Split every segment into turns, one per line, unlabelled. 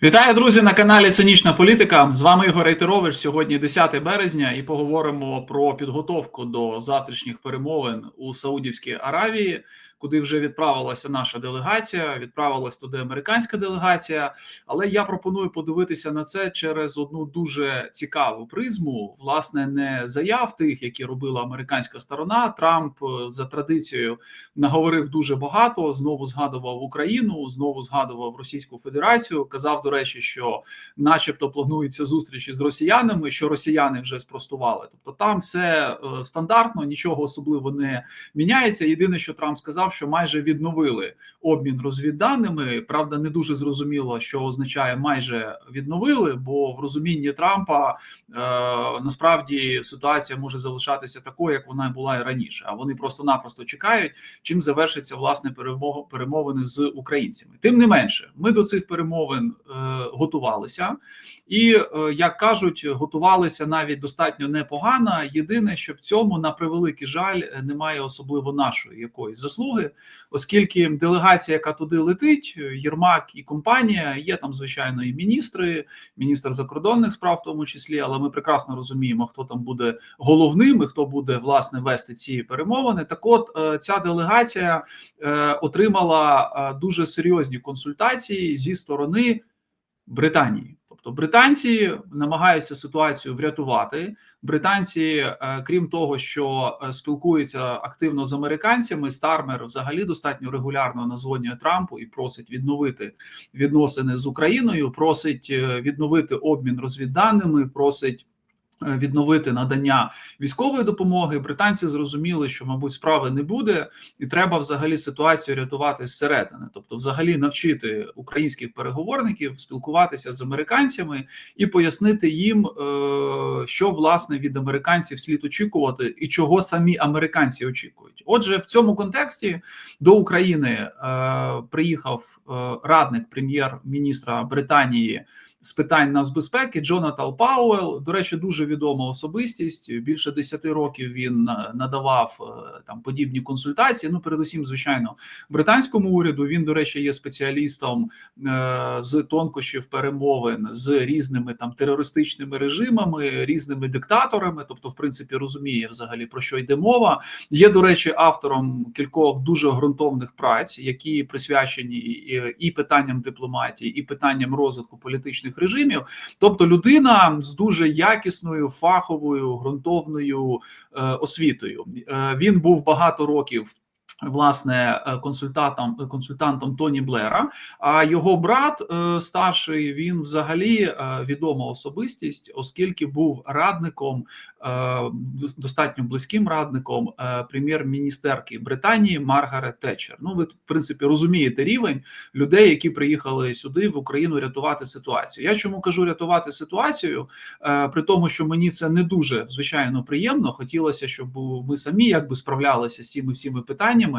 Вітаю, друзі, на каналі Цинічна Політика. З вами Ігор Рейтерович. Сьогодні 10 березня, і поговоримо про підготовку до завтрашніх перемовин у Саудівській Аравії, куди вже відправилася наша делегація. Відправилась туди американська делегація. Але я пропоную подивитися на це через одну дуже цікаву призму. Власне, не заяв тих, які робила американська сторона. Трамп е, за традицією наговорив дуже багато. Знову згадував Україну, знову згадував Російську Федерацію. Казав, до речі, що, начебто, плануються зустрічі з росіянами, що росіяни вже спростували. Тобто, там все е, стандартно, нічого особливо не міняється. Єдине, що Трамп сказав, що майже відновили обмін розвідданими. Правда, не дуже зрозуміло, що означає майже відновили, бо в розумінні Трампа е, насправді ситуація може залишатися такою, як вона була і раніше. А вони просто-напросто чекають, чим завершиться власне перемог, перемовини з українцями. Тим не менше, ми до цих перемовин е, готувалися, і е, як кажуть, готувалися навіть достатньо непогано. Єдине, що в цьому на превеликий жаль немає особливо нашої якоїсь заслуги, оскільки делегація, яка туди летить, Єрмак і компанія, є там звичайно і міністри, міністр закордонних справ, в тому числі, але ми прекрасно розуміємо, хто там буде головним і хто буде власне вести ці перемовини. Так, от е, ця делегація е, отримала е, дуже серйозні консультації зі сторони Британії. Тобто британці намагаються ситуацію врятувати. Британці, е, крім того, що е, спілкуються активно з американцями, Стармер взагалі достатньо регулярно назвонює Трампу і просить відновити відносини з Україною, просить е, відновити обмін розвідданими, просить. Відновити надання військової допомоги британці зрозуміли, що мабуть справи не буде, і треба взагалі ситуацію рятувати зсередини, тобто, взагалі навчити українських переговорників спілкуватися з американцями і пояснити їм, що власне від американців слід очікувати, і чого самі американці очікують. Отже, в цьому контексті до України приїхав радник прем'єр-міністра Британії з питань нацбезпеки Джонатан Пауел. До речі, дуже відома особистість. Більше 10 років він надавав там подібні консультації. Ну, передусім, звичайно, британському уряду. Він, до речі, є спеціалістом е, з тонкощів перемовин з різними там терористичними режимами, різними диктаторами. Тобто, в принципі, розуміє взагалі про що йде мова. Є, до речі, автором кількох дуже ґрунтовних праць, які присвячені і, і питанням дипломатії, і питанням розвитку політичних режимів, тобто людина з дуже якісною фаховою ґрунтовною е, освітою. Е, він був багато років. Власне, консультантом консультантом Тоні Блера. А його брат е, старший він взагалі е, відома особистість, оскільки був радником, е, достатньо близьким радником е, прем'єр-міністерки Британії Маргарет Тетчер. Ну, ви в принципі розумієте рівень людей, які приїхали сюди в Україну рятувати ситуацію. Я чому кажу рятувати ситуацію, е, при тому, що мені це не дуже звичайно приємно. Хотілося, щоб ми самі якби справлялися з цими всіми питаннями.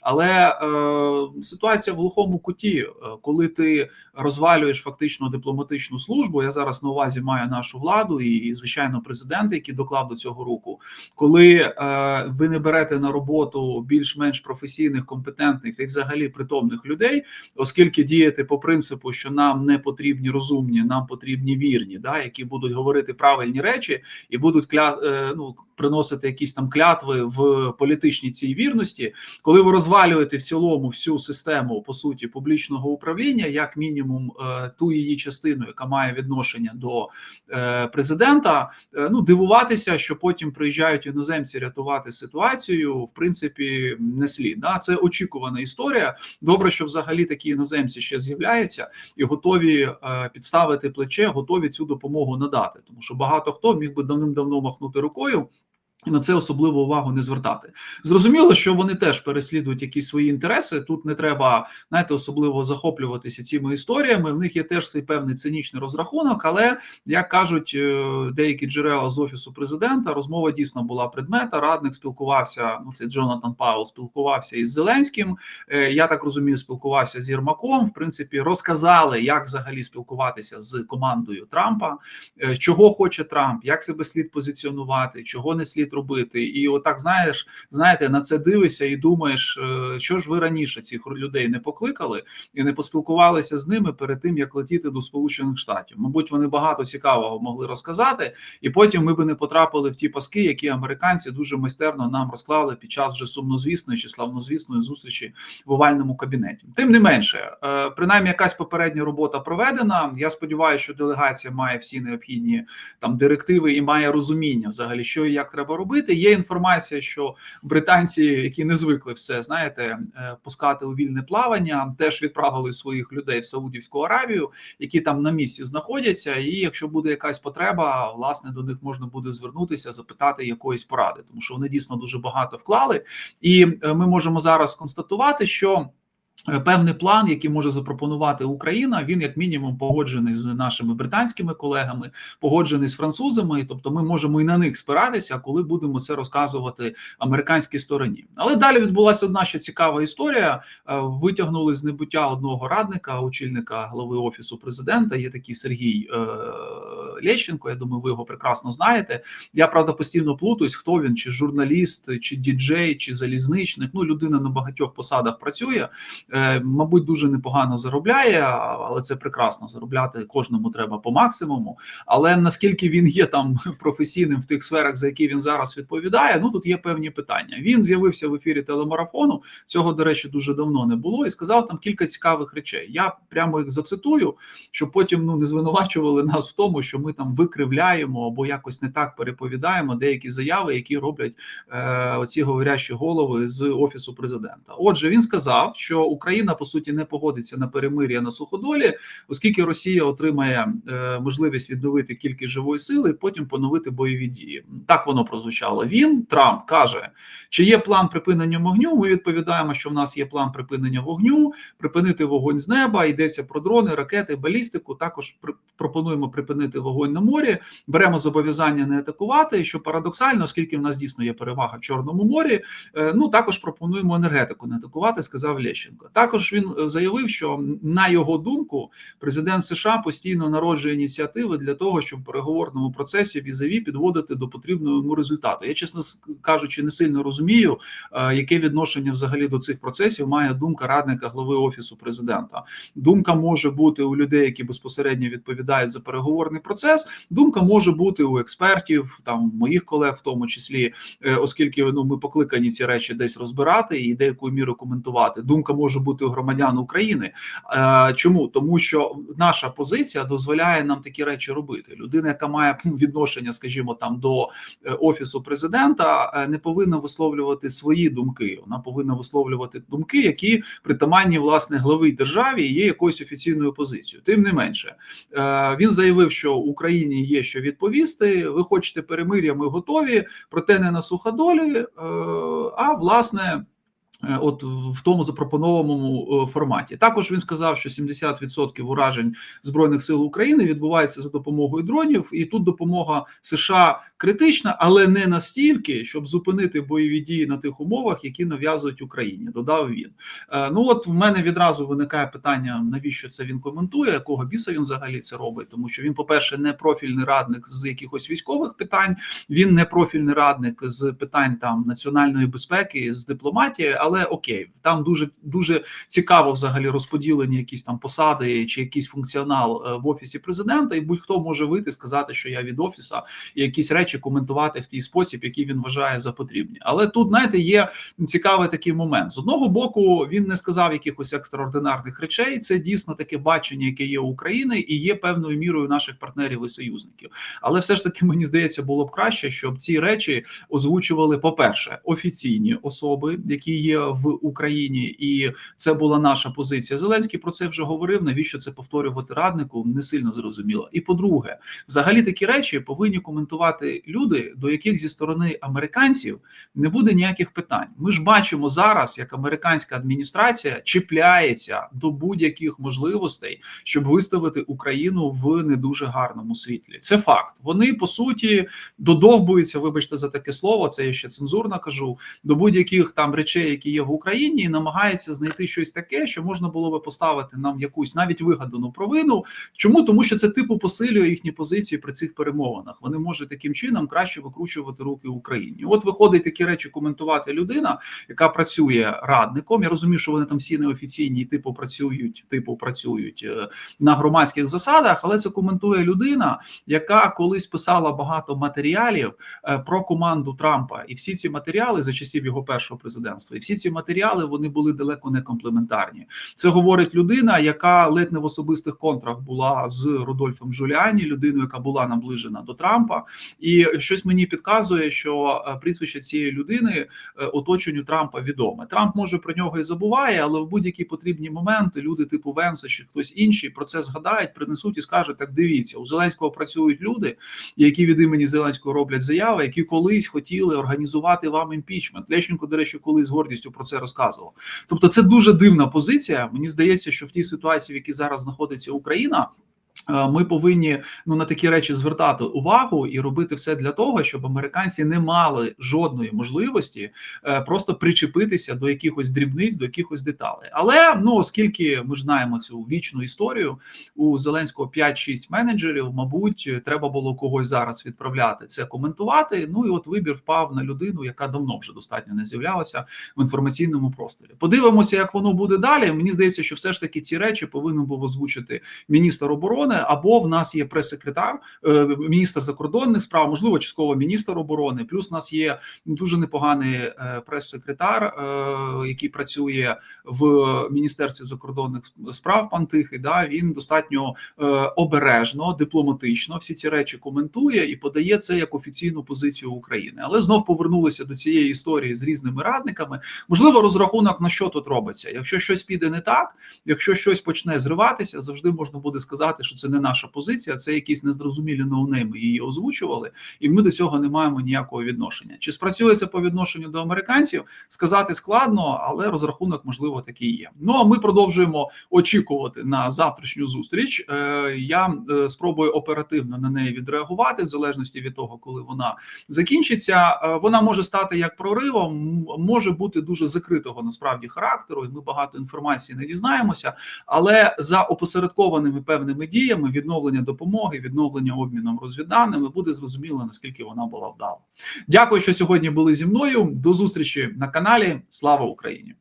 Але е, ситуація в глухому куті, е, коли ти розвалюєш фактично дипломатичну службу. Я зараз на увазі маю нашу владу і, і звичайно, президента, який доклав до цього руку, коли е, ви не берете на роботу більш-менш професійних, компетентних і взагалі притомних людей, оскільки діяти по принципу, що нам не потрібні розумні, нам потрібні вірні, да, які будуть говорити правильні речі і будуть кля... е, ну, приносити якісь там клятви в політичній цій вірності, коли ви розвалюєте в цілому всю систему по суті публічного управління, як мінімум е, ту її частину, яка має відношення до е, президента, е, ну дивуватися, що потім приїжджають іноземці рятувати ситуацію, в принципі, не слід. Да? Це очікувана історія. Добре, що взагалі такі іноземці ще з'являються і готові підставити плече, готові цю допомогу надати, тому що багато хто міг би давним-давно махнути рукою. На це особливо увагу не звертати. Зрозуміло, що вони теж переслідують якісь свої інтереси. Тут не треба знаєте, особливо захоплюватися цими історіями. В них є теж цей певний цинічний розрахунок. Але як кажуть е, деякі джерела з офісу президента, розмова дійсно була предмета. Радник спілкувався. Ну цей Джонатан Павел спілкувався із Зеленським. Е, я так розумію, спілкувався з Єрмаком. В принципі, розказали, як взагалі спілкуватися з командою Трампа, е, чого хоче Трамп, як себе слід позиціонувати, чого не слід робити, і отак знаєш, знаєте, на це дивишся і думаєш, е, що ж ви раніше цих людей не покликали і не поспілкувалися з ними перед тим, як летіти до Сполучених Штатів. Мабуть, вони багато цікавого могли розказати, і потім ми би не потрапили в ті паски, які американці дуже майстерно нам розклали під час вже сумнозвісної чи славнозвісної зустрічі в овальному кабінеті. Тим не менше, е, принаймні якась попередня робота проведена. Я сподіваюся, що делегація має всі необхідні там директиви і має розуміння взагалі, що і як треба робити. Є інформація, що британці, які не звикли все знаєте, е, пускати у вільне плавання, теж відправили своїх людей в Саудівську Аравію, які там на місці знаходяться. І якщо буде якась потреба, власне до них можна буде звернутися, запитати якоїсь поради, тому що вони дійсно дуже багато вклали, і е, ми можемо зараз констатувати, що. Е, певний план, який може запропонувати Україна, він як мінімум погоджений з нашими британськими колегами, погоджений з французами. Тобто, ми можемо і на них спиратися, коли будемо це розказувати американській стороні. Але далі відбулася одна ще цікава історія. Е, Витягнули з небуття одного радника, очільника голови офісу президента. Є такий Сергій е, Лещенко. Я думаю, ви його прекрасно знаєте. Я правда постійно плутаюсь, хто він, чи журналіст, чи діджей, чи залізничник. Ну, людина на багатьох посадах працює. Е, Мабуть, дуже непогано заробляє, але це прекрасно заробляти кожному треба по максимуму. Але наскільки він є там професійним в тих сферах, за які він зараз відповідає, ну тут є певні питання. Він з'явився в ефірі телемарафону. Цього, до речі, дуже давно не було, і сказав там кілька цікавих речей. Я прямо їх зацитую, щоб потім ну не звинувачували нас в тому, що ми там викривляємо або якось не так переповідаємо деякі заяви, які роблять е, оці говорящі голови з офісу президента. Отже, він сказав, що Україна по суті не погодиться на перемир'я на суходолі, оскільки Росія отримає е, можливість відновити кількість живої сили, і потім поновити бойові дії. Так воно прозвучало. Він Трамп каже, чи є план припинення вогню. Ми відповідаємо, що в нас є план припинення вогню, припинити вогонь з неба. Йдеться про дрони, ракети, балістику. Також пропонуємо припинити вогонь на морі. Беремо зобов'язання не атакувати. Що парадоксально, оскільки в нас дійсно є перевага в Чорному морі. Е, ну також пропонуємо енергетику не атакувати. Сказав Лещенко. Також він е, заявив, що на його думку президент США постійно народжує ініціативи для того, щоб в переговорному процесі візаві підводити до потрібного йому результату. Я чесно кажучи, не сильно розумію, е, яке відношення взагалі до цих процесів має думка радника глави офісу президента. Думка може бути у людей, які безпосередньо відповідають за переговорний процес. Думка може бути у експертів, там моїх колег, в тому числі, е, оскільки ну ми покликані ці речі десь розбирати і деякою мірою коментувати. Думка може бути у громадян України. Е, Чому тому, що наша позиція дозволяє нам такі речі робити? Людина, яка має відношення, скажімо, там до е, офісу президента, не повинна висловлювати свої думки. Вона повинна висловлювати думки, які притаманні власне глави державі є якоюсь офіційною позицією. Тим не менше, він заявив, що Україні є що відповісти. Ви хочете перемир'я, ми готові, проте не на суходолі, е, а власне. Е, От в тому запропонованому е, форматі також він сказав, що 70% уражень збройних сил України відбувається за допомогою дронів, і тут допомога США критична, але не настільки, щоб зупинити бойові дії на тих умовах, які нав'язують Україні. Додав він. Е, Ну от в мене відразу виникає питання, навіщо це він коментує, якого біса він взагалі це робить, тому що він, по перше, не профільний радник з якихось військових питань, він не профільний радник з питань там національної безпеки, з дипломатії але окей, там дуже дуже цікаво взагалі розподілені якісь там посади чи якийсь функціонал е, в офісі президента, і будь-хто може вийти сказати, що я від офіса і якісь речі коментувати в тій спосіб, який він вважає за потрібні. Але тут знаєте, є цікавий такий момент. З одного боку, він не сказав якихось екстраординарних речей. Це дійсно таке бачення, яке є у України, і є певною мірою наших партнерів і союзників. Але все ж таки мені здається, було б краще, щоб ці речі озвучували, по перше, офіційні особи, які є в Україні, і це була наша позиція. Зеленський про це вже говорив. Навіщо це повторювати раднику? Не сильно зрозуміло. І по-друге, взагалі такі речі повинні коментувати люди, до яких зі сторони американців не буде ніяких питань. Ми ж бачимо зараз, як американська адміністрація чіпляється до будь-яких можливостей, щоб виставити Україну в не дуже гарному світлі. Це факт. Вони по суті додовбуються. Вибачте за таке слово. Це я ще цензурно кажу. До будь-яких там речей, які які є в Україні, і намагається знайти щось таке, що можна було би поставити нам якусь навіть вигадану провину. Чому тому, що це типу посилює їхні позиції при цих перемовинах? Вони можуть таким чином краще викручувати руки Україні. От виходить такі речі коментувати людина, яка працює радником. Я розумію, що вони там всі неофіційні, типу працюють, типу працюють е, на громадських засадах, але це коментує людина, яка колись писала багато матеріалів е, про команду Трампа, і всі ці матеріали за часів його першого президентства, і всі ці матеріали вони були далеко не комплементарні. Це говорить людина, яка ледь не в особистих контрах була з Рудольфом Джуліані, людиною, яка була наближена до Трампа, і щось мені підказує, що е, прізвище цієї людини е, оточенню Трампа відоме. Трамп може про нього і забуває, але в будь-які потрібні моменти люди типу Венса чи хтось інший про це згадають, принесуть і скажуть: так дивіться, у Зеленського працюють люди, які від імені Зеленського роблять заяви, які колись хотіли організувати вам імпічмент. Лещенко, до речі, колись з гордістю про це розказував. Тобто, це дуже дивна позиція. Мені здається, що в тій ситуації, в якій зараз знаходиться Україна. Е, Ми повинні ну на такі речі звертати увагу і робити все для того, щоб американці не мали жодної можливості е, просто причепитися до якихось дрібниць, до якихось деталей. Але ну оскільки ми ж знаємо цю вічну історію, у Зеленського 5-6 менеджерів, мабуть, треба було когось зараз відправляти це коментувати. Ну і от вибір впав на людину, яка давно вже достатньо не з'являлася в інформаційному просторі. Подивимося, як воно буде далі. Мені здається, що все ж таки ці речі повинен був озвучити міністр оборони, або в нас є прес-секретар, е, міністр закордонних справ, можливо, частково міністр оборони. Плюс у нас є дуже непоганий е, прес-секретар, е, який працює в міністерстві закордонних справ. Пан Тихий, да він достатньо обережно, дипломатично всі ці речі коментує і подає це як офіційну позицію України. Але знов повернулися до цієї історії з різними радниками. Можливо, розрахунок на що тут робиться. Якщо щось піде не так, якщо щось почне зриватися, завжди можна буде сказати, що це не наша позиція, це якісь незрозумілі ноунейми її озвучували, і ми до цього не маємо ніякого відношення. Чи спрацює це по відношенню до американців? Сказати складно, але розрахунок можливо такий є. Ну а ми продовжуємо очікувати на завтрашню зустріч. Е, Я е, спробую оперативно на неї відреагувати, в залежності від того, коли вона закінчиться. Е, Вона може стати як проривом, може бути дуже закритого насправді характеру, і ми багато інформації не дізнаємося. Але за опосередкованими певними діями відновлення допомоги, відновлення обміном розвідданими буде зрозуміло наскільки вона була вдала. Дякую, що сьогодні були зі мною. До зустрічі на каналі. Слава Україні!